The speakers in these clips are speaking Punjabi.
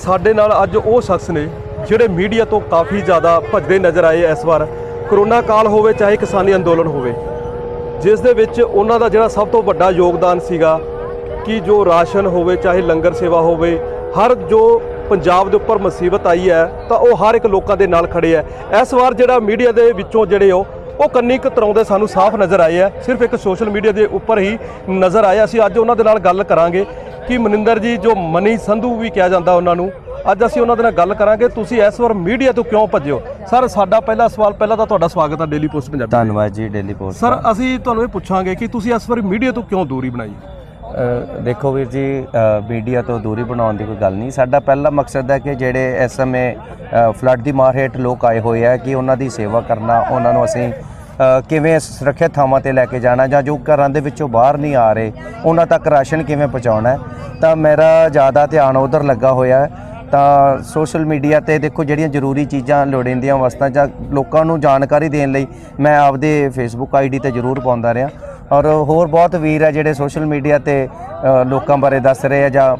ਸਾਡੇ ਨਾਲ ਅੱਜ ਉਹ ਸ਼ਖਸ ਨੇ ਜਿਹੜੇ ਮੀਡੀਆ ਤੋਂ ਕਾਫੀ ਜ਼ਿਆਦਾ ਭੱਜਦੇ ਨਜ਼ਰ ਆਏ ਇਸ ਵਾਰ। ਕਰੋਨਾ ਕਾਲ ਹੋਵੇ ਚਾਹੇ ਕਿਸਾਨੀ ਅੰਦੋਲਨ ਹੋਵੇ, ਜਿਸ ਦੇ ਵਿੱਚ ਉਹਨਾਂ ਦਾ ਜਿਹੜਾ ਸਭ ਤੋਂ ਵੱਡਾ ਯੋਗਦਾਨ ਸੀਗਾ ਕਿ ਜੋ ਰਾਸ਼ਨ ਹੋਵੇ, ਚਾਹੇ ਲੰਗਰ ਸੇਵਾ ਹੋਵੇ, ਹਰ ਜੋ ਪੰਜਾਬ ਦੇ ਉੱਪਰ ਮੁਸੀਬਤ ਆਈ ਹੈ, ਤਾਂ ਉਹ ਹਰ ਇੱਕ ਲੋਕਾਂ ਦੇ ਨਾਲ ਖੜੇ ਹੈ। ਇਸ ਵਾਰ ਜਿਹੜਾ ਮੀਡੀਆ ਦੇ ਵਿੱਚੋਂ ਜਿਹੜੇ ਉਹ ਉਹ ਕੰਨੀ ਕਤਰਾਉਂਦੇ ਸਾਨੂੰ ਸਾਫ਼ ਨਜ਼ਰ ਆਏ ਆ। ਸਿਰਫ ਇੱਕ ਸੋਸ਼ਲ ਮੀਡੀਆ ਦੇ ਉੱਪਰ ਹੀ ਨਜ਼ਰ ਆਇਆ। ਅਸੀਂ ਅੱਜ ਉਹਨਾਂ ਦੇ ਨਾਲ ਗੱਲ ਕਰਾਂਗੇ ਕਿ ਮਨਿੰਦਰ ਜੀ ਜੋ ਮਨੀ ਸੰਧੂ ਵੀ ਕਿਹਾ ਜਾਂਦਾ ਉਹਨਾਂ ਨੂੰ ਅੱਜ ਅਸੀਂ ਉਹਨਾਂ ਦੇ ਨਾਲ ਗੱਲ ਕਰਾਂਗੇ। ਤੁਸੀਂ ਇਸ ਵਾਰ ਮੀਡੀਆ ਤੋਂ ਕਿਉਂ ਭੱਜਿਓ ਸਰ ਸਾਡਾ ਪਹਿਲਾ ਸਵਾਲ ਪਹਿਲਾਂ ਤਾਂ ਤੁਹਾਡਾ ਸਵਾਗਤ ਹੈ ਡੇਲੀ ਪੋਸਟ ਪੰਜਾਬੀ ਧੰਨਵਾਦ ਜੀ ਡੇਲੀ ਪੋਸਟ ਸਰ ਅਸੀਂ ਤੁਹਾਨੂੰ ਇਹ ਪੁੱਛਾਂਗੇ ਕਿ ਤੁਸੀਂ ਇਸ ਵਾਰੀ ਮੀਡੀਆ ਤੋਂ ਕਿਉਂ ਦੂਰੀ ਬਣਾਈ? ਦੇਖੋ ਵੀਰ ਜੀ ਮੀਡੀਆ ਤੋਂ ਦੂਰੀ ਬਣਾਉਣ ਦੀ ਕੋਈ ਗੱਲ ਨਹੀਂ। ਸਾਡਾ ਪਹਿਲਾ ਮਕਸਦ ਹੈ ਕਿ ਜਿਹੜੇ ਇਸ ਸਮੇਂ ਫਲੱਡ ਦੀ ਮਾਰ ਹੇਠ ਲੋਕ ਆਏ ਹੋਏ ਆ, ਕਿ ਉਹਨਾਂ ਦੀ ਸੇਵਾ ਕਰਨਾ, ਉਹਨਾਂ ਨੂੰ ਅਸੀਂ ਕਿਵੇਂ ਸੁਰੱਖਿਅਤ ਥਾਵਾਂ ਤੇ ਲੈ ਕੇ ਜਾਣਾ ਜਾਂ ਜੋ ਘਰਾਂ ਦੇ ਵਿੱਚੋਂ ਬਾਹਰ ਨਹੀਂ ਆ ਰਹੇ, ਉਹਨਾਂ ਤੱਕ ਰਾਸ਼ਨ ਕਿਵੇਂ ਪਹੁੰਚਾਉਣਾ ਤਾਂ ਮੇਰਾ ਜ਼ਿਆਦਾ ਧਿਆਨ ਉਧਰ ਲੱਗਾ ਹੋਇਆ ਤਾਂ ਸੋਸ਼ਲ ਮੀਡੀਆ ਤੇ ਦੇਖੋ ਜਿਹੜੀਆਂ ਜ਼ਰੂਰੀ ਚੀਜ਼ਾਂ ਲੋੜੀਂਦੀਆਂ ਵਸਤਾਂ ਜਾਂ ਲੋਕਾਂ ਨੂੰ ਜਾਣਕਾਰੀ ਦੇਣ ਲਈ ਮੈਂ ਆਪਦੇ ਫੇਸਬੁੱਕ ਆਈਡੀ ਤੇ ਜ਼ਰੂਰ ਪਾਉਂਦਾ ਰਿਹਾ। ਔਰ ਹੋਰ ਬਹੁਤ ਵੀਰ ਆ ਜਿਹੜੇ ਸੋਸ਼ਲ ਮੀਡੀਆ ਤੇ ਲੋਕਾਂ ਬਾਰੇ ਦੱਸ ਰਹੇ ਆ ਜਾਂ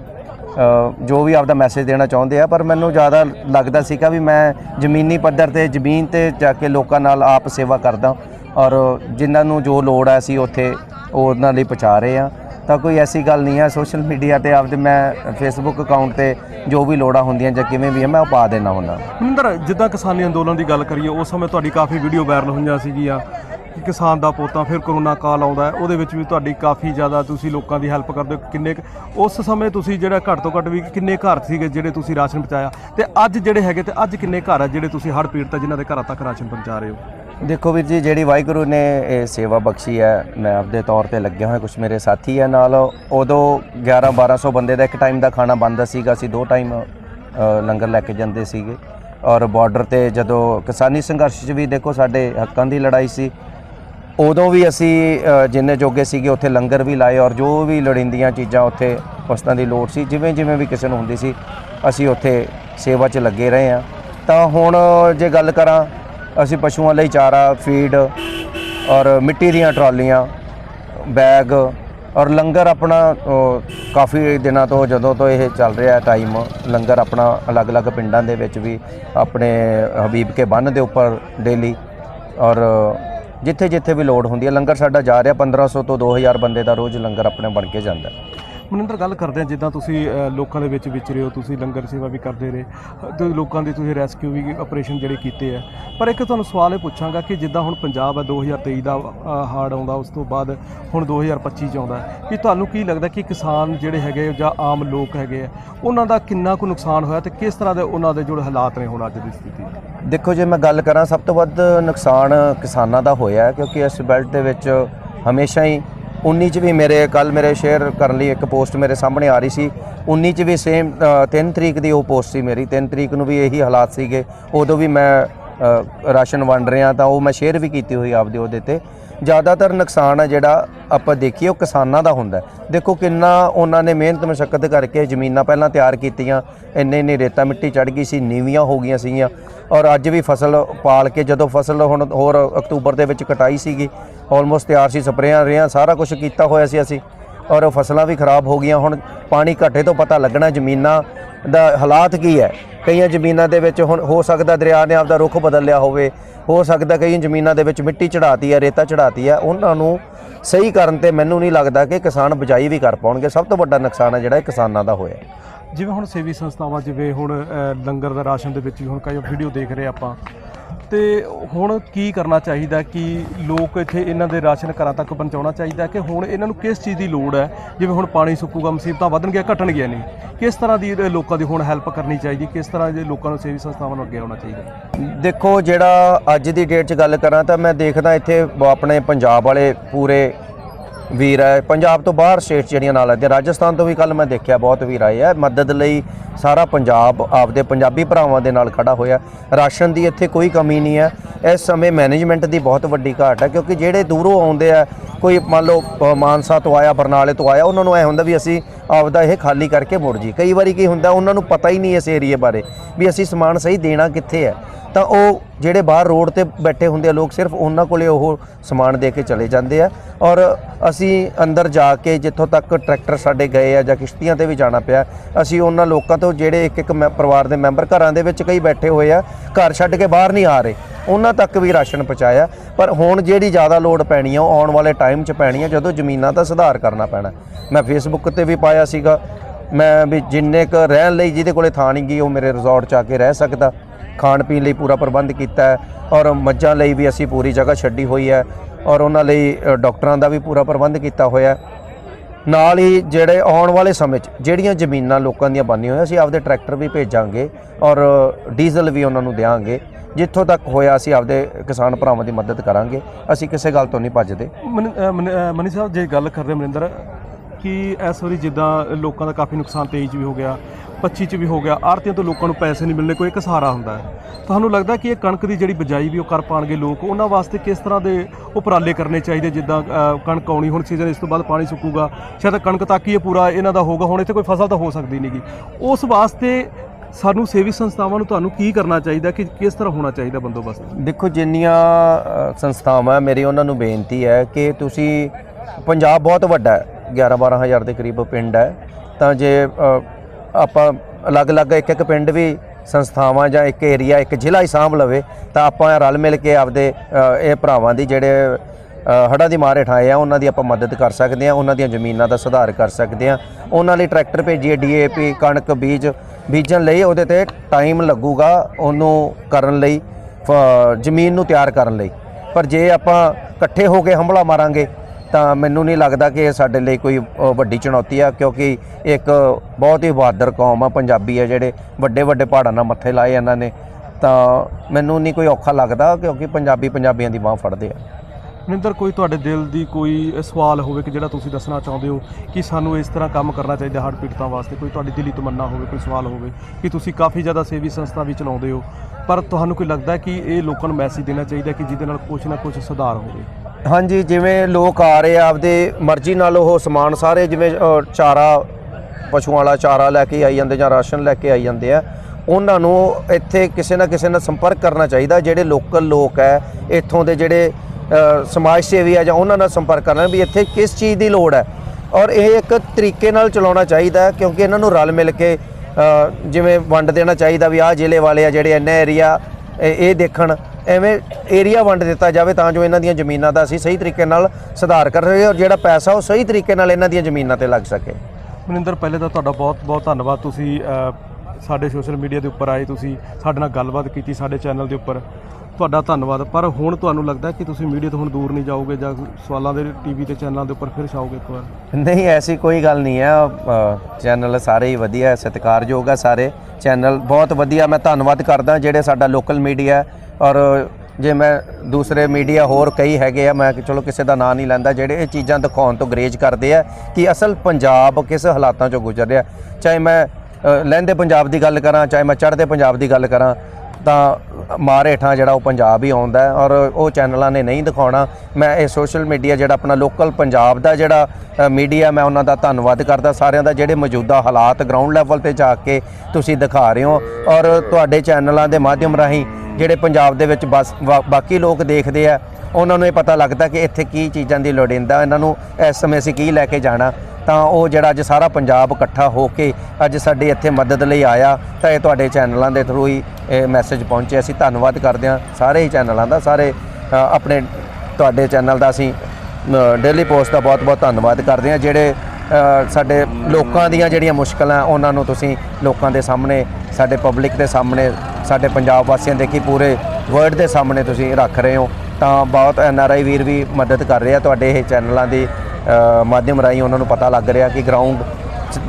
ਜੋ ਵੀ ਆਪਦਾ ਮੈਸੇਜ ਦੇਣਾ ਚਾਹੁੰਦੇ ਆ, ਪਰ ਮੈਨੂੰ ਜ਼ਿਆਦਾ ਲੱਗਦਾ ਸੀਗਾ ਵੀ ਮੈਂ ਜ਼ਮੀਨੀ ਪੱਧਰ ਤੇ, ਜ਼ਮੀਨ ਤੇ ਜਾ ਕੇ ਲੋਕਾਂ ਨਾਲ ਆਪ ਸੇਵਾ ਕਰਦਾ ਔਰ ਜਿਨ੍ਹਾਂ ਨੂੰ ਜੋ ਲੋੜ ਹੈ ਅਸੀਂ ਉੱਥੇ ਉਹ ਉਹਨਾਂ ਲਈ ਪਹੁੰਚਾ ਰਹੇ ਆ। ਤਾਂ ਕੋਈ ਐਸੀ ਗੱਲ ਨਹੀਂ ਆ, ਸੋਸ਼ਲ ਮੀਡੀਆ ਤੇ ਆਪਦੇ ਮੈਂ ਫੇਸਬੁੱਕ ਅਕਾਊਂਟ ਤੇ ਜੋ ਵੀ ਲੋੜਾਂ ਹੁੰਦੀਆਂ ਜਾਂ ਕਿਵੇਂ ਵੀ ਆ, ਮੈਂ ਉਹ ਪਾ ਦੇਣਾ ਹੁੰਦਾ। ਮਨਿੰਦਰ ਜਿੱਦਾਂ ਕਿਸਾਨੀ ਅੰਦੋਲਨ ਦੀ ਗੱਲ ਕਰੀਏ, ਉਸ ਸਮੇਂ ਤੁਹਾਡੀ ਕਾਫੀ ਵੀਡੀਓ ਵਾਇਰਲ ਹੋਈਆਂ ਸੀਗੀਆਂ। ਕਿ ਕਿਸਾਨ ਦਾ ਪੋਤਾ ਫਿਰ ਕਰੋਨਾ ਕਾਲ ਆਉਂਦਾ ਉਹਦੇ ਵਿੱਚ ਵੀ ਤੁਹਾਡੀ ਕਾਫੀ ਜ਼ਿਆਦਾ ਤੁਸੀਂ ਲੋਕਾਂ ਦੀ ਹੈਲਪ ਕਰਦੇ ਹੋ। ਕਿੰਨੇ ਕੁ- ਉਸ ਸਮੇਂ ਤੁਸੀਂ ਜਿਹੜਾ ਘੱਟ ਤੋਂ ਘੱਟ ਵੀ ਕਿੰਨੇ ਘਰ ਸੀਗੇ ਜਿਹੜੇ ਤੁਸੀਂ ਰਾਸ਼ਨ ਪਹੁੰਚਾਇਆ ਤੇ ਅੱਜ ਜਿਹੜੇ ਹੈਗੇ ਤੇ ਅੱਜ ਕਿੰਨੇ ਘਰ ਆ ਜਿਹੜੇ ਤੁਸੀਂ ਹੜ੍ਹ ਪੀੜਤ ਜਿਨ੍ਹਾਂ ਦੇ ਘਰਾਂ ਤੱਕ ਰਾਸ਼ਨ ਪਹੁੰਚਾ ਰਹੇ ਹੋ? ਦੇਖੋ ਵੀਰ ਜੀ, ਜਿਹੜੀ ਵਾਹਿਗੁਰੂ ਨੇ ਇਹ ਸੇਵਾ ਬਖਸ਼ੀ ਹੈ, ਮੈਂ ਆਪਦੇ ਤੌਰ ਤੇ ਲੱਗਿਆ ਹੋਇਆ ਕੁਝ ਮੇਰੇ ਸਾਥੀ ਹੈ ਨਾਲ। ਉਦੋਂ 11 1200 ਬੰਦੇ ਦਾ ਇੱਕ ਟਾਈਮ ਦਾ ਖਾਣਾ ਬਣਦਾ ਸੀਗਾ, ਅਸੀਂ ਦੋ ਟਾਈਮ ਲੰਗਰ ਲੈ ਕੇ ਜਾਂਦੇ ਸੀਗੇ। ਔਰ ਬਾਰਡਰ ਤੇ ਜਦੋਂ ਕਿਸਾਨੀ ਸੰਘਰਸ਼ 'ਚ ਵੀ ਦੇਖੋ ਸਾਡੇ ਹੱਕਾਂ ਦੀ ਲੜਾਈ ਸੀ ਉਦੋਂ ਵੀ ਅਸੀਂ ਜਿੰਨੇ ਜੋਗੇ ਸੀਗੇ, ਉੱਥੇ ਲੰਗਰ ਵੀ ਲਾਏ ਔਰ ਜੋ ਵੀ ਲੋੜੀਂਦੀਆਂ ਚੀਜ਼ਾਂ ਉੱਥੇ ਵਸਤਾਂ ਦੀ ਲੋੜ ਸੀ, ਜਿਵੇਂ ਜਿਵੇਂ ਵੀ ਕਿਸੇ ਨੂੰ ਹੁੰਦੀ ਸੀ, ਅਸੀਂ ਉੱਥੇ ਸੇਵਾ 'ਚ ਲੱਗੇ ਰਹੇ ਹਾਂ। ਤਾਂ ਹੁਣ ਜੇ ਗੱਲ ਕਰਾਂ, ਅਸੀਂ ਪਸ਼ੂਆਂ ਲਈ ਚਾਰਾ, ਫੀਡ ਔਰ ਮਿੱਟੀ ਦੀਆਂ ਟਰਾਲੀਆਂ, ਬੈਗ ਔਰ ਲੰਗਰ ਆਪਣਾ ਕਾਫੀ ਦਿਨਾਂ ਤੋਂ, ਜਦੋਂ ਤੋਂ ਇਹ ਚੱਲ ਰਿਹਾ ਹੈ ਟਾਈਮ, ਲੰਗਰ ਆਪਣਾ ਅਲੱਗ-ਅਲੱਗ ਪਿੰਡਾਂ ਦੇ ਵਿੱਚ ਵੀ ਆਪਣੇ ਹਬੀਬ ਕੇ ਬੰਨ ਦੇ ਉੱਪਰ ਡੇਲੀ ਔਰ ਜਿੱਥੇ ਜਿੱਥੇ ਵੀ ਲੋੜ ਹੁੰਦੀ ਹੈ, ਲੰਗਰ ਸਾਡਾ ਜਾ ਰਿਹਾ 1500 ਤੋਂ 2000 ਬੰਦੇ ਦਾ ਰੋਜ਼ ਲੰਗਰ ਆਪਣੇ ਬਣ ਕੇ ਜਾਂਦਾ ਮਨਿੰਦਰ ਗੱਲ ਕਰਦੇ ਆ ਜਿੱਦਾਂ ਤੁਸੀਂ ਲੋਕਾਂ ਦੇ ਵਿੱਚ ਵਿਚਰੇ ਹੋ ਤੁਸੀਂ ਲੰਗਰ ਸੇਵਾ ਵੀ ਕਰਦੇ ਰਹੇ ਅ, ਤੇ ਲੋਕਾਂ ਦੀ ਤੁਸੀਂ ਰੈਸਕਿਊ ਵੀ ਆਪਰੇਸ਼ਨ ਜਿਹੜੇ ਕੀਤੇ ਆ। ਪਰ ਇੱਕ ਤੁਹਾਨੂੰ ਸਵਾਲ ਇਹ ਪੁੱਛਾਂਗਾ ਕਿ ਜਿੱਦਾਂ ਹੁਣ ਪੰਜਾਬ ਹੈ 2023 ਦਾ ਹਾਰਡ ਆਉਂਦਾ ਉਸ ਤੋਂ ਬਾਅਦ ਹੁਣ 2025 ਚ ਆਉਂਦਾ ਕਿ ਤੁਹਾਨੂੰ ਕੀ ਲੱਗਦਾ ਕਿ ਕਿਸਾਨ ਜਿਹੜੇ ਹੈਗੇ ਜਾਂ ਆਮ ਲੋਕ ਹੈਗੇ ਆ ਉਹਨਾਂ ਦਾ ਕਿੰਨਾ ਕੁ ਨੁਕਸਾਨ ਹੋਇਆ ਤੇ ਕਿਸ ਤਰ੍ਹਾਂ ਦੇ ਉਹਨਾਂ ਦੇ ਜਿਹੜੇ ਹਾਲਾਤ ਨੇ ਹੁਣ ਅੱਜ ਦੀ ਸਥਿਤੀ? ਦੇਖੋ ਜੇ ਮੈਂ ਗੱਲ ਕਰਾਂ ਸਭ ਤੋਂ ਵੱਧ ਨੁਕਸਾਨ ਕਿਸਾਨਾਂ ਦਾ ਹੋਇਆ ਕਿਉਂਕਿ ਇਸ ਬੈਲਟ ਦੇ ਵਿੱਚ ਹਮੇਸ਼ਾ ਹੀ 19 ਚ ਵੀ ਮੇਰੇ ਕੱਲ ਮੇਰੇ ਸ਼ੇਅਰ ਕਰਨ ਲਈ ਇੱਕ ਪੋਸਟ ਮੇਰੇ ਸਾਹਮਣੇ ਆ ਰਹੀ ਸੀ। 19 ਚ ਵੀ ਸੇਮ 3 ਤਰੀਕ ਦੀ ਉਹ ਪੋਸਟ ਸੀ ਮੇਰੀ। 3 ਤਰੀਕ ਨੂੰ ਵੀ ਇਹੀ ਹਾਲਾਤ ਸੀਗੇ। ਉਦੋਂ ਵੀ ਮੈਂ ਰਾਸ਼ਨ ਵੰਡ ਰਿਹਾ ਤਾਂ ਉਹ ਮੈਂ ਸ਼ੇਅਰ ਵੀ ਕੀਤੀ ਹੋਈ ਆਪਦੇ ਉਹਦੇ ਤੇ। ਜ਼ਿਆਦਾਤਰ ਨੁਕਸਾਨ ਹੈ ਜਿਹੜਾ ਆਪਾਂ ਦੇਖੀਏ, ਉਹ ਕਿਸਾਨਾਂ ਦਾ ਹੁੰਦਾ ਦੇਖੋ ਕਿੰਨਾ ਉਹਨਾਂ ਨੇ ਮਿਹਨਤ ਮਸ਼ੱਕਤ ਕਰਕੇ ਜ਼ਮੀਨਾਂ ਪਹਿਲਾਂ ਤਿਆਰ ਕੀਤੀਆਂ, ਇੰਨੇ ਇੰਨੇ ਰੇਤਾ ਮਿੱਟੀ ਚੜ ਗਈ ਸੀ, ਨੀਵੀਆਂ ਹੋ ਗਈਆਂ ਸੀਗੀਆਂ। ਔਰ ਅੱਜ ਵੀ ਫਸਲ ਪਾਲ ਕੇ ਜਦੋਂ ਫਸਲ ਹੁਣ ਹੋਰ ਅਕਤੂਬਰ ਦੇ ਵਿੱਚ ਕਟਾਈ ਸੀਗੀ ਆਲਮੋਸਟ ਤਿਆਰ ਸੀ, ਸਪਰੇਆਂ ਰੇਆਂ ਸਾਰਾ ਕੁਝ ਕੀਤਾ ਹੋਇਆ ਸੀ ਅਸੀਂ। ਔਰ ਫਸਲਾਂ ਵੀ ਖਰਾਬ ਹੋ ਗਈਆਂ, ਹੁਣ ਪਾਣੀ ਘੱਟੇ ਤੋਂ ਪਤਾ ਲੱਗਣਾ, ਜ਼ਮੀਨਾਂ ਦਾ ਹਾਲਾਤ ਕੀ ਹੈ? ਕਈਆਂ ਜ਼ਮੀਨਾਂ ਦੇ ਵਿੱਚ ਹੁਣ ਹੋ ਸਕਦਾ ਦਰਿਆ ਨੇ ਆਪਦਾ ਰੁਖ ਬਦਲ ਲਿਆ ਹੋਵੇ। ਹੋ ਸਕਦਾ ਕਈ ਜ਼ਮੀਨਾਂ ਦੇ ਵਿੱਚ ਮਿੱਟੀ ਚੜਾਤੀ ਹੈ, ਰੇਤਾ ਚੜਾਤੀ ਹੈ। ਉਹਨਾਂ ਨੂੰ ਸਹੀ ਕਰਨ ਤੇ ਮੈਨੂੰ ਨਹੀਂ ਲੱਗਦਾ ਕਿ ਕਿਸਾਨ ਬਜਾਈ ਵੀ ਕਰ ਪਾਉਣਗੇ। ਸਭ ਤੋਂ ਵੱਡਾ ਨੁਕਸਾਨ ਹੈ ਜਿਹੜਾ ਕਿਸਾਨਾਂ ਦਾ ਹੋਇਆ। ਜਿਵੇਂ ਹੁਣ ਸੇਵੀ ਸੰਸਥਾਵਾਂ ਜਿਵੇਂ ਹੁਣ ਲੰਗਰ ਦਾ ਰਾਸ਼ਨ ਦੇ ਵਿੱਚ ਵੀ ਹੁਣ ਕਈ ਵੀਡੀਓ ਦੇਖ ਰਹੇ ਆਪਾਂ। ਤੇ ਹੁਣ ਕੀ ਕਰਨਾ ਚਾਹੀਦਾ ਕਿ ਲੋਕ ਇੱਥੇ ਇਹਨਾਂ ਦੇ ਰਾਸ਼ਨ ਘਰਾਂ ਤੱਕ ਪਹੁੰਚਾਉਣਾ ਚਾਹੀਦਾ ਕਿ ਹੁਣ ਇਹਨਾਂ ਨੂੰ ਕਿਸ ਚੀਜ਼ ਦੀ ਲੋੜ ਹੈ? ਜਿਵੇਂ ਹੁਣ ਪਾਣੀ ਸੁੱਕੂਗਾ, ਮੁਸੀਬਤਾਂ ਵਧਣਗੀਆਂ, ਘਟਣਗੀਆਂ ਨਹੀਂ ਕਿਸ ਤਰ੍ਹਾਂ ਦੀ ਲੋਕਾਂ ਦੀ ਹੁਣ ਹੈਲਪ ਕਰਨੀ ਚਾਹੀਦੀ? ਕਿਸ ਤਰ੍ਹਾਂ ਦੇ ਲੋਕਾਂ ਨੂੰ ਸੇਵੀ ਸੰਸਥਾਵਾਂ ਨੂੰ ਅੱਗੇ ਆਉਣਾ ਚਾਹੀਦਾ? ਦੇਖੋ, ਜਿਹੜਾ ਅੱਜ ਦੀ ਡੇਟ 'ਚ ਗੱਲ ਕਰਾਂ ਤਾਂ ਮੈਂ ਦੇਖਦਾ ਇੱਥੇ ਬ- ਆਪਣੇ ਪੰਜਾਬ ਵਾਲੇ ਪੂਰੇ ਵੀਰ ਹੈ। ਪੰਜਾਬ ਤੋਂ ਬਾਹਰ ਸਟੇਟ ਜਿਹੜੀਆਂ ਨਾਲ ਆਉਂਦੀਆਂ ਰਾਜਸਥਾਨ ਤੋਂ ਵੀ ਕੱਲ ਮੈਂ ਦੇਖਿਆ, ਬਹੁਤ ਵੀਰ ਆਏ ਆ। ਮਦਦ ਲਈ ਸਾਰਾ ਪੰਜਾਬ, ਆਪਦੇ ਪੰਜਾਬੀ ਭਰਾਵਾਂ ਦੇ ਨਾਲ ਖੜਾ ਹੋਇਆ। ਰਾਸ਼ਨ ਦੀ ਇੱਥੇ ਕੋਈ ਕਮੀ ਨਹੀਂ ਹੈ। ਇਸ ਸਮੇਂ ਮੈਨੇਜਮੈਂਟ ਦੀ ਬਹੁਤ ਵੱਡੀ ਘਾਟ ਹੈ, ਕਿਉਂਕਿ ਜਿਹੜੇ ਦੂਰੋਂ ਆਉਂਦੇ ਆ, ਕੋਈ ਮੰਨ ਲਓ ਮਾਨਸਾ ਤੋਂ ਆਇਆ, ਬਰਨਾਲੇ ਤੋਂ ਆਇਆ, ਉਹਨਾਂ ਨੂੰ ਐ ਹੁੰਦਾ ਵੀ ਅਸੀਂ ਆਪਦਾ ਇਹ ਖਾਲੀ ਕਰਕੇ ਮੁੜ ਜੀ। ਕਈ ਵਾਰੀ ਕੀ ਹੁੰਦਾ, ਉਹਨਾਂ ਨੂੰ ਪਤਾ ਹੀ ਨਹੀਂ ਇਸ ਏਰੀਏ ਬਾਰੇ ਵੀ ਅਸੀਂ ਸਮਾਨ ਸਹੀ ਦੇਣਾ ਕਿੱਥੇ ਹੈ। ਤਾਂ ਉਹ ਜਿਹੜੇ ਬਾਹਰ ਰੋਡ ਤੇ ਬੈਠੇ ਹੁੰਦੇ ਆ, ਲੋਕ ਸਿਰਫ ਉਹਨਾਂ ਕੋਲੇ ਉਹ ਸਮਾਨ ਦੇ ਕੇ ਚਲੇ ਜਾਂਦੇ ਆ। ਔਰ ਅਸੀਂ ਅੰਦਰ ਜਾ ਕੇ ਜਿੱਥੋਂ ਤੱਕ ਟਰੈਕਟਰ ਸਾਡੇ ਗਏ ਆ ਜਾਂ ਕਿਸ਼ਤੀਆਂ ਤੇ ਵੀ ਜਾਣਾ ਪਿਆ, ਅਸੀਂ ਉਹਨਾਂ ਲੋਕਾਂ ਤੋਂ ਜਿਹੜੇ ਇੱਕ ਇੱਕ ਮੈਂ- ਪਰਿਵਾਰ ਦੇ ਮੈਂਬਰ ਘਰਾਂ ਦੇ ਵਿੱਚ ਕਈ ਬੈਠੇ ਹੋਏ ਆ, ਘਰ ਛੱਡ ਕੇ ਬਾਹਰ ਨਹੀਂ ਆ ਰਹੇ। ਉਹਨਾਂ ਤੱਕ ਵੀ ਰਾਸ਼ਨ ਪਹੁੰਚਾਇਆ। ਪਰ ਹੁਣ ਜਿਹੜੀ ਜ਼ਿਆਦਾ ਲੋਡ ਪੈਣੀ ਆ ਉਹ ਆਉਣ ਵਾਲੇ ਟਾਈਮ 'ਚ ਪੈਣੀ ਆ ਜਦੋਂ ਜ਼ਮੀਨਾਂ ਦਾ ਸੁਧਾਰ ਕਰਨਾ ਪੈਣਾ। ਮੈਂ ਫੇਸਬੁੱਕ ਤੇ ਵੀ ਪਾਇਆ ਸੀਗਾ। ਮੈਂ ਵੀ ਜਿੰਨੇ ਕ ਰਹਿਣ ਲਈ ਜਿਹਦੇ ਕੋਲੇ ਥਾਂ ਨਹੀਂ ਗਈ ਉਹ ਮੇਰੇ ਰਿਜ਼ੋਰਟ 'ਚ ਆ ਕੇ ਰਹਿ ਸਕਦਾ। ਖਾਣ ਪੀਣ ਲਈ ਪੂਰਾ ਪ੍ਰਬੰਧ ਕੀਤਾ ਹੈ ਔਰ ਮੱਝਾਂ ਲਈ ਵੀ ਅਸੀਂ ਪੂਰੀ ਜਗ੍ਹਾ ਛੱਡੀ ਹੋਈ ਹੈ ਔਰ ਉਹਨਾਂ ਲਈ ਅ, ਡਾਕਟਰਾਂ ਦਾ ਵੀ ਪੂਰਾ ਪ੍ਰਬੰਧ ਕੀਤਾ ਹੋਇਆ ਨਾਲ ਹੀ ਜਿਹੜੇ ਆਉਣ ਵਾਲੇ ਸਮੇਂ 'ਚ ਜਿਹੜੀਆਂ ਜ਼ਮੀਨਾਂ ਲੋਕਾਂ ਦੀਆਂ ਬਣੀਆਂ ਹੋਈਆਂ ਅਸੀਂ ਆਪਦੇ ਟਰੈਕਟਰ ਵੀ ਭੇਜਾਂਗੇ ਔਰ ਡੀਜ਼ਲ ਵੀ ਉਹਨਾਂ ਨੂੰ ਦੇਵਾਂਗੇ ਜਿੱਥੋਂ ਤੱਕ ਹੋਇਆ ਅਸੀਂ ਆਪਦੇ ਕਿਸਾਨ ਭਰਾਵਾਂ ਦੀ ਮਦਦ ਕਰਾਂਗੇ ਅਸੀਂ ਕਿਸੇ ਗੱਲ ਤੋਂ ਨਹੀਂ ਭੱਜਦੇ। ਮਨ- ਅ, ਮਨੀ ਸਾਹਿਬ ਜੇ ਗੱਲ ਕਰ ਰਹੇ ਮਨਿੰਦਰ ਕਿ ਇਸ ਵਾਰੀ ਜਿੱਦਾਂ ਲੋਕਾਂ ਦਾ ਕਾਫੀ ਨੁਕਸਾਨ 23 ਚ ਵੀ ਹੋ ਗਿਆ 25 ਚ ਵੀ ਹੋ ਗਿਆ ਆੜਤੀਆਂ ਤੋਂ ਲੋਕਾਂ ਨੂੰ ਪੈਸੇ ਨਹੀਂ ਮਿਲਣੇ ਕੋਈ ਇੱਕ ਸਹਾਰਾ ਹੁੰਦਾ ਹੈ। ਤੁਹਾਨੂੰ ਲੱਗਦਾ ਕਿ ਇਹ ਕਣਕ ਦੀ ਜਿਹੜੀ ਬਜਾਈ ਵੀ ਉਹ ਕਰ ਪਾਣਗੇ ਲੋਕ ਉਹਨਾਂ ਵਾਸਤੇ ਕਿਸ ਤਰ੍ਹਾਂ ਦੇ ਉਪਰਾਲੇ ਕਰਨੇ ਚਾਹੀਦੇ ਜਿੱਦਾਂ ਕਣਕ ਆਉਣੀ ਹੁਣ ਸੀਜ਼ਨ ਇਸ ਤੋਂ ਬਾਅਦ ਪਾਣੀ ਸੁੱਕੂਗਾ ਸ਼ਾਇਦ ਕਣਕ ਤੱਕ ਹੀ ਇਹ ਪੂਰਾ ਇਹਨਾਂ ਦਾ ਹੋਊਗਾ ਹੁਣ ਇੱਥੇ ਕੋਈ ਫਸਲ ਤਾਂ ਹੋ ਸਕਦੀ ਨਹੀਂਗੀ ਉਸ ਵਾਸਤੇ ਸਾਨੂੰ ਸੇਵੀ ਸੰਸਥਾਵਾਂ ਨੂੰ ਤੁਹਾਨੂੰ ਕੀ ਕਰਨਾ ਚਾਹੀਦਾ, ਕਿ ਕਿਸ ਤਰ੍ਹਾਂ ਹੋਣਾ ਚਾਹੀਦਾ ਬੰਦੋਬਸਤ? ਦੇਖੋ, ਜਿੰਨੀਆਂ ਸੰਸਥਾਵਾਂ, ਮੇਰੀ ਉਹਨਾਂ ਨੂੰ ਬੇਨਤੀ ਹੈ ਕਿ ਤੁਸੀਂ, ਪੰਜਾਬ ਬਹੁਤ ਵੱਡਾ ਹੈ 11 12 ਹਜ਼ਾਰ ਦੇ ਕਰੀਬ ਪਿੰਡ ਹੈ, ਤਾਂ ਜੇ ਆਪਾਂ ਅਲੱਗ-ਅਲੱਗ ਇੱਕ ਇੱਕ ਪਿੰਡ ਵੀ ਸੰਸਥਾਵਾਂ ਜਾਂ ਇੱਕ ਏਰੀਆ, ਇੱਕ ਜ਼ਿਲ੍ਹਾ ਹੀ ਸਾਂਭ ਲਵੇ, ਤਾਂ ਆਪਾਂ ਰਲ ਮਿਲ ਕੇ ਆਪਦੇ ਇਹ ਭਰਾਵਾਂ ਦੀ ਜਿਹੜੇ ਹੜਾਂ ਦੀ ਮਾਰ ਹੇਠਾਂ ਆ, ਉਹਨਾਂ ਦੀ ਆਪਾਂ ਮਦਦ ਕਰ ਸਕਦੇ ਆ ਉਹਨਾਂ ਦੀਆਂ ਜ਼ਮੀਨਾਂ ਦਾ ਸੁਧਾਰ ਕਰ ਸਕਦੇ ਆ ਉਹਨਾਂ ਲਈ ਟਰੈਕਟਰ ਭੇਜੀਏ, ਡੀਏਪੀ, ਕਣਕ, ਬੀਜ ਬੀਜਣ ਲਈ ਉਹਦੇ ਤੇ ਟਾਈਮ ਲੱਗੂਗਾ ਉਹਨੂੰ ਕਰਨ ਲਈ ਜ਼ਮੀਨ ਨੂੰ ਤਿਆਰ ਕਰਨ ਲਈ। ਪਰ ਜੇ ਆਪਾਂ ਇਕੱਠੇ ਹੋ ਕੇ ਹੰਭਲਾ ਮਾਰਾਂਗੇ, ਤਾਂ ਮੈਨੂੰ ਨਹੀਂ ਲੱਗਦਾ ਕਿ ਇਹ ਸਾਡੇ ਲਈ ਕੋਈ ਵੱਡੀ ਚੁਣੌਤੀ ਆ, ਕਿਉਂਕਿ ਇੱਕ ਬਹੁਤ ਹੀ ਬਹਾਦਰ ਕੌਮ ਆ, ਪੰਜਾਬੀ ਆ ਜਿਹੜੇ ਵੱਡੇ ਵੱਡੇ ਪਹਾੜਾਂ ਨਾਲ ਮੱਥੇ ਲਾਏ ਇਹਨਾਂ ਨੇ। ਤਾਂ ਮੈਨੂੰ ਨਹੀਂ ਕੋਈ ਔਖਾ ਲੱਗਦਾ, ਕਿਉਂਕਿ ਪੰਜਾਬੀ ਪੰਜਾਬੀਆਂ ਦੀ ਬਾਹ ਫੜਦੇ ਆ। ਨਿੰਦਰ ਕੋਈ ਤੁਹਾਡੇ ਦਿਲ ਦੀ ਕੋਈ ਸਵਾਲ ਹੋਵੇ ਕਿ ਜਿਹੜਾ ਤੁਸੀਂ ਦੱਸਣਾ ਚਾਹੁੰਦੇ ਹੋ ਕਿ ਸਾਨੂੰ ਇਸ ਤਰ੍ਹਾਂ ਕੰਮ ਕਰਨਾ ਚਾਹੀਦਾ ਹੜ੍ਹ ਪੀੜਤਾਂ ਵਾਸਤੇ, ਕੋਈ ਤੁਹਾਡੀ ਦਿਲੀ ਤਮੰਨਾ ਹੋਵੇ, ਕੋਈ ਸਵਾਲ ਹੋਵੇ ਕਿ ਤੁਸੀਂ ਕਾਫੀ ਜ਼ਿਆਦਾ ਸੇਵੀ ਸੰਸਥਾ ਵੀ ਚਲਾਉਂਦੇ ਹੋ, ਪਰ ਤੁਹਾਨੂੰ ਕੋਈ ਲੱਗਦਾ ਕਿ ਇਹ ਲੋਕਾਂ ਨੂੰ ਮੈਸੇਜ ਦੇਣਾ ਚਾਹੀਦਾ ਕਿ ਜਿਹਦੇ ਨਾਲ ਕੁਝ ਨਾ ਕੁਝ ਸੁਧਾਰ ਹੋਵੇ? ਹਾਂਜੀ, ਜਿਵੇਂ ਲੋਕ ਆ ਰਹੇ ਆ, ਆਪਦੇ ਮਰਜ਼ੀ ਨਾਲ ਉਹ ਸਮਾਨ ਸਾਰੇ ਜਿਵੇਂ ਚਾਰਾ, ਪਸ਼ੂਆਂ ਵਾਲਾ ਚਾਰਾ ਲੈ ਕੇ ਆਈ ਜਾਂਦੇ ਜਾਂ ਰਾਸ਼ਨ ਲੈ ਕੇ ਆਈ ਜਾਂਦੇ ਆ, ਉਹਨਾਂ ਨੂੰ ਇੱਥੇ ਕਿਸੇ ਨਾ ਕਿਸੇ ਨਾਲ ਸੰਪਰਕ ਕਰਨਾ ਚਾਹੀਦਾ, ਜਿਹੜੇ ਲੋਕਲ ਲੋਕ ਹੈ, ਇੱਥੋਂ ਦੇ ਜਿਹੜੇ ਸਮਾਜ ਸੇਵੀ ਆ ਜਾਂ ਉਹਨਾਂ ਨਾਲ ਸੰਪਰਕ ਕਰ ਕਰਨਾ ਵੀ ਇੱਥੇ ਕਿਸ ਚੀਜ਼ ਦੀ ਲੋੜ ਹੈ। ਔਰ ਇਹ ਇੱਕ ਤਰੀਕੇ ਨਾਲ ਚਲਾਉਣਾ ਚਾਹੀਦਾ ਕਿਉਂਕਿ ਇਹਨਾਂ ਨੂੰ ਰਲ ਮਿਲ ਕੇ ਜਿਵੇਂ ਵੰਡ ਦੇਣਾ ਚਾਹੀਦਾ ਵੀ ਆਹ ਜ਼ਿਲ੍ਹੇ ਵਾਲੇ ਆ ਜਿਹੜੇ ਇੰਨਾ ਏਰੀਆ ਇਹ ਦੇਖਣ, ਐਵੇਂ ਏਰੀਆ ਵੰਡ ਦਿੱਤਾ ਜਾਵੇ ਤਾਂ ਜੋ ਇਹਨਾਂ ਦੀਆਂ ਜ਼ਮੀਨਾਂ ਦਾ ਅਸੀਂ ਸਹੀ ਤਰੀਕੇ ਨਾਲ ਸੁਧਾਰ ਕਰ ਸਕੀਏ ਔਰ ਜਿਹੜਾ ਪੈਸਾ ਉਹ ਸਹੀ ਤਰੀਕੇ ਨਾਲ ਇਹਨਾਂ ਦੀਆਂ ਜ਼ਮੀਨਾਂ ਤੇ ਲੱਗ ਸਕੇ। ਮਨਿੰਦਰ, ਪਹਿਲੇ ਤਾਂ ਤੁਹਾਡਾ ਬਹੁਤ ਬਹੁਤ ਧੰਨਵਾਦ। ਤੁਸੀਂ ਸਾਡੇ ਸੋਸ਼ਲ ਮੀਡੀਆ ਦੇ ਉੱਪਰ ਆਏ, ਤੁਸੀਂ ਸਾਡੇ ਨਾਲ ਗੱਲਬਾਤ ਕੀਤੀ ਸਾਡੇ ਚੈਨਲ ਦੇ ਉੱਪਰ। ਤੁਹਾਡਾ ਧੰਨਵਾਦ ਪਰ ਹੁਣ ਤੁਹਾਨੂੰ ਲੱਗਦਾ ਕਿ ਤੁਸੀਂ ਮੀਡੀਆ ਤੋਂ ਹੁਣ ਦੂਰ ਨਹੀਂ ਜਾਓਗੇ ਜਾਂ ਸਵਾਲਾਂ ਦੇ ਟੀਵੀ ਤੇ ਚੈਨਲਾਂ ਦੇ ਉੱਪਰ ਫਿਰ ਛਾਓਗੇ ਇੱਕ ਵਾਰ? ਨਹੀਂ ਐਸੀ ਕੋਈ ਗੱਲ ਨਹੀਂ ਹੈ। ਅ, ਚੈਨਲ ਸਾਰੇ ਹੀ ਵਧੀਆ ਸਤਿਕਾਰਯੋਗ ਹੈ ਸਾਰੇ ਚੈਨਲ। ਬਹੁਤ ਵਧੀਆ ਮੈਂ ਧੰਨਵਾਦ ਕਰਦਾ ਜਿਹੜੇ ਸਾਡਾ ਲੋਕਲ ਮੀਡੀਆ ਔਰ ਜੇ ਮੈਂ ਦੂਸਰੇ ਮੀਡੀਆ ਹੋਰ ਕਈ ਹੈਗੇ ਆ ਮੈਂ ਕਿ ਚਲੋ ਕਿਸੇ ਦਾ ਨਾਂ ਨਹੀਂ ਲੈਂਦਾ ਜਿਹੜੇ ਇਹ ਚੀਜ਼ਾਂ ਦਿਖਾਉਣ ਤੋਂ ਗਰੇਜ ਕਰਦੇ ਆ ਕਿ ਅਸਲ ਪੰਜਾਬ ਕਿਸ ਹਾਲਾਤਾਂ ਚੋਂ ਗੁਜ਼ਰ ਰਿਹਾ। ਚਾਹੇ ਮੈਂ ਅ, ਲਹਿੰਦੇ ਪੰਜਾਬ ਦੀ ਗੱਲ ਕਰਾਂ ਚਾਹੇ ਮੈਂ ਚੜ੍ਹਦੇ ਪੰਜਾਬ ਦੀ ਗੱਲ ਕਰਾਂ ਤਾਂ ਮਾਰ ਹੇਠਾਂ ਜਿਹੜਾ ਉਹ ਪੰਜਾਬ ਹੀ ਆਉਂਦਾ ਔਰ ਉਹ ਚੈਨਲਾਂ ਨੇ ਨਹੀਂ ਦਿਖਾਉਣਾ। ਮੈਂ ਇਹ ਸੋਸ਼ਲ ਮੀਡੀਆ ਜਿਹੜਾ ਆਪਣਾ ਲੋਕਲ ਪੰਜਾਬ ਦਾ ਜਿਹੜਾ ਮੀਡੀਆ ਮੈਂ ਉਹਨਾਂ ਦਾ ਧੰਨਵਾਦ ਕਰਦਾ। ਸਾਰਿਆਂ ਦਾ ਜਿਹੜੇ ਮੌਜੂਦਾ ਹਾਲਾਤ ਗਰਾਊਂਡ ਲੈਵਲ ਤੇ ਜਾ ਕੇ ਤੁਸੀਂ ਦਿਖਾ ਰਹੇ ਹੋ ਔਰ ਤੁਹਾਡੇ ਚੈਨਲਾਂ ਦੇ ਮਾਧਿਅਮ ਰਾਹੀਂ ਜਿਹੜੇ ਪੰਜਾਬ ਦੇ ਵਿੱਚ ਬਸ, ਬਾ- ਬਾਕੀ ਲੋਕ ਦੇਖਦੇ ਆ ਉਹਨਾਂ ਨੂੰ ਇਹ ਪਤਾ ਲੱਗਦਾ ਕਿ ਇੱਥੇ ਕੀ ਚੀਜ਼ਾਂ ਦੀ ਲੋੜੀਂਦਾ ਇਹਨਾਂ ਨੂੰ ਇਸ ਸਮੇਂ ਅਸੀਂ ਕੀ ਲੈ ਕੇ ਜਾਣਾ? ਤਾਂ ਉਹ ਜਿਹੜਾ ਅੱਜ ਸਾਰਾ ਪੰਜਾਬ ਇਕੱਠਾ ਹੋ ਕੇ ਅੱਜ ਸਾਡੇ ਇੱਥੇ ਮਦਦ ਲਈ ਆਇਆ, ਤਾਂ ਇਹ ਤੁਹਾਡੇ ਚੈਨਲਾਂ ਦੇ ਥਰੂ ਹੀ ਇਹ ਮੈਸੇਜ ਪਹੁੰਚਿਆ। ਅਸੀਂ ਧੰਨਵਾਦ ਕਰਦੇ ਹਾਂ ਸਾਰੇ ਹੀ ਚੈਨਲਾਂ ਦਾ, ਸਾਰੇ ਆਪਣੇ ਤੁਹਾਡੇ ਚੈਨਲ ਦਾ ਅਸੀਂ ਡੇਲੀ ਪੋਸਟ ਦਾ ਬਹੁਤ-ਬਹੁਤ ਧੰਨਵਾਦ ਕਰਦੇ ਹਾਂ। ਜਿਹੜੇ ਸਾਡੇ ਲੋਕਾਂ ਦੀਆਂ ਜਿਹੜੀਆਂ ਮੁਸ਼ਕਲਾਂ, ਉਹਨਾਂ ਨੂੰ ਤੁਸੀਂ ਲੋਕਾਂ ਦੇ ਸਾਹਮਣੇ, ਸਾਡੇ ਪਬਲਿਕ ਦੇ ਸਾਹਮਣੇ, ਸਾਡੇ ਪੰਜਾਬ ਵਾਸੀਆਂ ਦੇ ਕੀ ਪੂਰੇ ਵਰਲਡ ਦੇ ਸਾਹਮਣੇ ਤੁਸੀਂ ਰੱਖ ਰਹੇ ਹੋ। ਤਾਂ ਬਹੁਤ ਐਨ ਆਰ ਆਈ ਵੀਰ ਵੀ ਮਦਦ ਕਰ ਰਿਹਾ ਤੁਹਾਡੇ ਇਹ ਚੈਨਲਾਂ ਦੀ ਮਾਧਿਅਮ ਰਾਹੀਂ ਉਹਨਾਂ ਨੂੰ ਪਤਾ ਲੱਗ ਰਿਹਾ ਕਿ ਗਰਾਊਂਡ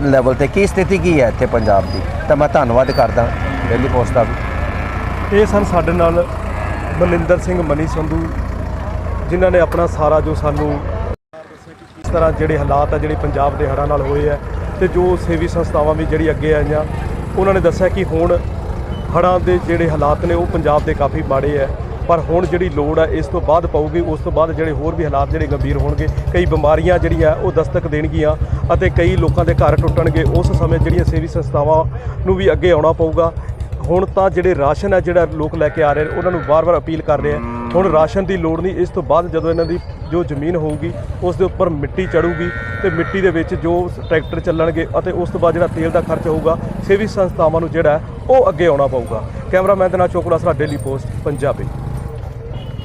ਲੈਵਲ ਤੇ ਕੀ ਸਥਿਤੀ ਕੀ ਹੈ ਇੱਥੇ ਪੰਜਾਬ ਦੀ। ਤਾਂ ਮੈਂ ਧੰਨਵਾਦ ਕਰਦਾ ਡੇਲੀ ਪੋਸਟ ਦਾ ਵੀ। ਇਹ ਸਨ ਸਾਡੇ ਨਾਲ ਬਲਿੰਦਰ ਸਿੰਘ ਮਨੀ ਸੰਧੂ, ਜਿਨ੍ਹਾਂ ਨੇ ਆਪਣਾ ਸਾਰਾ ਜੋ ਸਾਨੂੰ ਇਸ ਤਰ੍ਹਾਂ ਜਿਹੜੇ ਹਾਲਾਤ ਆ, ਜਿਹੜੇ ਪੰਜਾਬ ਦੇ ਹੜ੍ਹਾਂ ਨਾਲ ਹੋਏ ਆ, ਤੇ ਜੋ ਸੇਵੀ ਸੰਸਥਾਵਾਂ ਵੀ ਜਿਹੜੀ ਅੱਗੇ ਆਈਆਂ, ਉਹਨਾਂ ਨੇ ਦੱਸਿਆ ਕਿ ਹੁਣ ਹੜ੍ਹਾਂ ਦੇ ਜਿਹੜੇ ਹਾਲਾਤ ਨੇ, ਉਹ ਪੰਜਾਬ ਦੇ ਕਾਫੀ ਮਾੜੇ ਆ। ਪਰ ਹੁਣ ਜਿਹੜੀ ਲੋੜ ਹੈ ਇਸ ਤੋਂ ਬਾਅਦ ਪਊਗੀ, ਉਸ ਤੋਂ ਬਾਅਦ ਜਿਹੜੇ ਹੋਰ ਵੀ ਹਾਲਾਤ ਜਿਹੜੇ ਗੰਭੀਰ ਹੋਣਗੇ, ਕਈ ਬਿਮਾਰੀਆਂ ਜਿਹੜੀਆਂ ਉਹ ਦਸਤਕ ਦੇਣਗੀਆਂ ਅਤੇ ਕਈ ਲੋਕਾਂ ਦੇ ਘਰ ਟੁੱਟਣਗੇ। ਉਸ ਸਮੇਂ ਜਿਹੜੀਆਂ ਸੇਵੀ ਸੰਸਥਾਵਾਂ ਨੂੰ ਵੀ ਅੱਗੇ ਆਉਣਾ ਪਊਗਾ। ਹੁਣ ਤਾਂ ਜਿਹੜੇ ਰਾਸ਼ਨ ਹੈ ਜਿਹੜਾ ਲੋਕ ਲੈ ਕੇ ਆ ਰਹੇ ਨੇ, ਉਹਨਾਂ ਨੂੰ ਵਾਰ-ਵਾਰ ਅਪੀਲ ਕਰ ਰਹੇ ਆ। ਹੁਣ ਰਾਸ਼ਨ ਦੀ ਲੋੜ ਨਹੀਂ, ਇਸ ਤੋਂ ਬਾਅਦ ਜਦੋਂ ਇਹਨਾਂ ਦੀ ਜੋ ਜ਼ਮੀਨ ਹੋਊਗੀ, ਉਸ ਦੇ ਉੱਪਰ ਮਿੱਟੀ ਚੜੂਗੀ ਤੇ ਮਿੱਟੀ ਦੇ ਵਿੱਚ ਜੋ ਟਰੈਕਟਰ ਚੱਲਣਗੇ ਅਤੇ ਉਸ ਤੋਂ ਬਾਅਦ ਜਿਹੜਾ ਤੇਲ ਦਾ ਖਰਚ ਹੋਊਗਾ, ਸੇਵੀ ਸੰਸਥਾਵਾਂ ਨੂੰ ਜਿਹੜਾ, ਉਹ ਅੱਗੇ ਆਉਣਾ ਪਊਗਾ। ਕੈਮਰਾਮੈਨ ਦੇ ਨਾਲ ਚੋਕਲਾ ਸਰਾ ਡੇਲੀ ਪੋਸਟ ਪੰਜਾਬੀ।